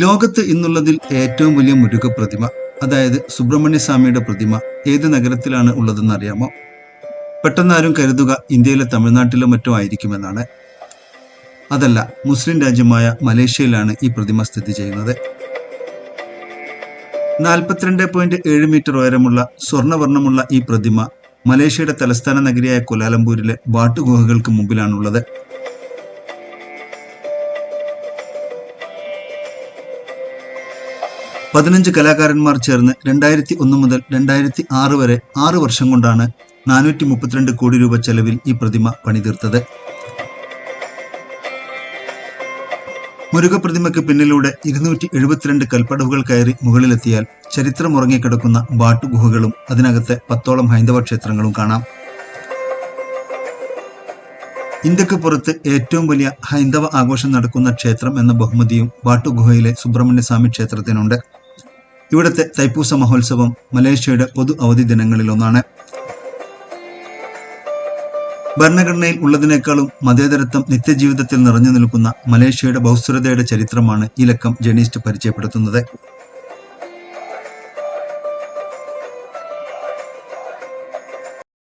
ലോകത്ത് ഇന്നുള്ളതിൽ ഏറ്റവും വലിയ മുരുക പ്രതിമ അതായത് സുബ്രഹ്മണ്യ സ്വാമിയുടെ പ്രതിമ ഏത് നഗരത്തിലാണ് ഉള്ളതെന്ന് അറിയാമോ പെട്ടെന്നാരും കരുതുക ഇന്ത്യയിലെ തമിഴ്നാട്ടിലോ മറ്റോ ആയിരിക്കുമെന്നാണ്. അതല്ല മുസ്ലിം രാജ്യമായ മലേഷ്യയിലാണ് ഈ പ്രതിമ സ്ഥിതി ചെയ്യുന്നത്. നാൽപ്പത്തിരണ്ട് പോയിന്റ് ഏഴ് മീറ്റർ ഉയരമുള്ള സ്വർണവർണമുള്ള ഈ പ്രതിമ മലേഷ്യയുടെ തലസ്ഥാന നഗരിയായ കൊലാലംപൂരിലെ വാട്ടുഗുഹകൾക്ക് മുമ്പിലാണുള്ളത്. പതിനഞ്ച് കലാകാരന്മാർ ചേർന്ന് രണ്ടായിരത്തി ഒന്ന് മുതൽ രണ്ടായിരത്തി ആറ് വരെ ആറ് വർഷം കൊണ്ടാണ് നാനൂറ്റി മുപ്പത്തിരണ്ട് കോടി രൂപ ചെലവിൽ ഈ പ്രതിമ പണിതീർത്തത്. മുരുകപ്രതിമയ്ക്ക് പിന്നിലൂടെ ഇരുന്നൂറ്റി എഴുപത്തിരണ്ട് കൽപ്പടവുകൾ കയറി മുകളിലെത്തിയാൽ ചരിത്രം ഉറങ്ങിക്കിടക്കുന്ന ബാട്ടുഗുഹകളും അതിനകത്തെ പത്തോളം ഹൈന്ദവ ക്ഷേത്രങ്ങളും കാണാം. ഇന്ത്യയ്ക്ക് പുറത്ത് ഏറ്റവും വലിയ ഹൈന്ദവ ആഘോഷം നടക്കുന്ന ക്ഷേത്രം എന്ന ബഹുമതിയും ബാട്ടുഗുഹയിലെ സുബ്രഹ്മണ്യസ്വാമി ക്ഷേത്രത്തിനുണ്ട്. ഇവിടുത്തെ തൈപ്പൂസ മഹോത്സവം മലേഷ്യയുടെ പൊതു അവധി ദിനങ്ങളിലൊന്നാണ്. ഭരണഘടനയിൽ ഉള്ളതിനേക്കാളും മതേതരത്വം നിത്യജീവിതത്തിൽ നിറഞ്ഞു നിൽക്കുന്ന മലേഷ്യയുടെ ബഹുസ്വരതയുടെ ചരിത്രമാണ് ഈ ലക്കം ജേണിസ്റ്റ് പരിചയപ്പെടുത്തുന്നത്.